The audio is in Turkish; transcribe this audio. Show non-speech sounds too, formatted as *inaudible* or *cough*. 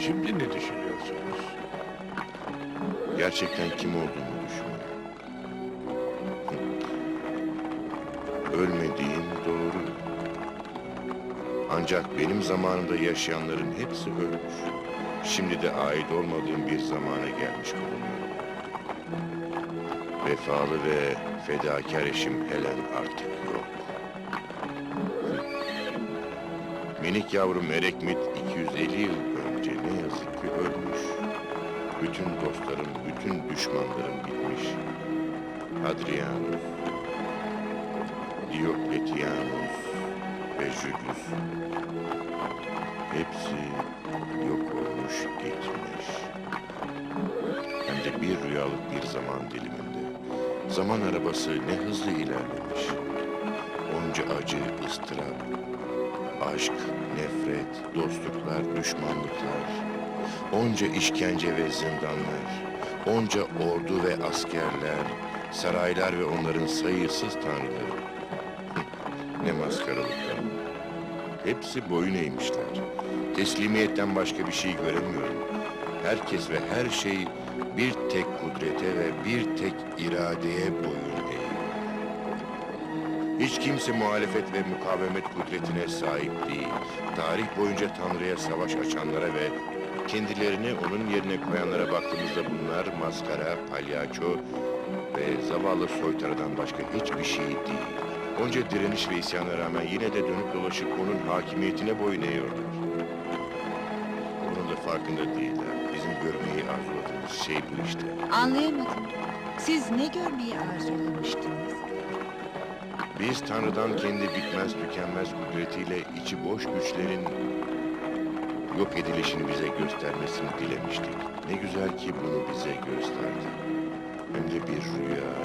Şimdi ne düşünüyorsunuz? Gerçekten kim olduğumu düşünüyorum. Ölmediğim doğru. Ancak benim zamanımda yaşayanların hepsi ölmüş. Şimdi de ait olmadığım bir zamana gelmiş bulunuyorum. Vefalı ve fedakar eşim Helen artık yok. Minik yavrum Erekmit 250 yıl ne yazık ki ölmüş. Bütün dostlarım, bütün düşmanlarım bitmiş. Hadrianus, Diokletianus ve Julius. Hepsi yok olmuş gitmiş. Hem de bir rüyalık bir zaman diliminde. Zaman arabası ne hızlı ilerlemiş. Onca acı, ıstırap, aşk, nefret, dostluklar, düşmanlıklar, onca işkence ve zindanlar, onca ordu ve askerler, saraylar ve onların sayısız tanrıları. *laughs* Ne maskaralıklar. Hepsi boyun eğmişler. Teslimiyetten başka bir şey göremiyorum. Herkes ve her şey bir tek kudrete ve bir tek iradeye boyun eğiyor. Hiç kimse muhalefet ve mukavemet kudretine sahip değil. Tarih boyunca Tanrı'ya savaş açanlara ve kendilerini onun yerine koyanlara baktığımızda bunlar maskara, palyaço ve zavallı soytarıdan başka hiçbir şey değil. Onca direniş ve isyana rağmen yine de dönüp dolaşıp onun hakimiyetine boyun eğiyorlar. Bunun da farkında değiller. Bizim görmeyi arzuladığımız şey bu işte. Anlayamadım. Siz ne görmeyi arzulamıştınız? Biz Tanrı'dan kendi bitmez tükenmez kudretiyle içi boş güçlerin yok edilişini bize göstermesini dilemiştik. Ne güzel ki bunu bize gösterdi. Hem de bir rüya.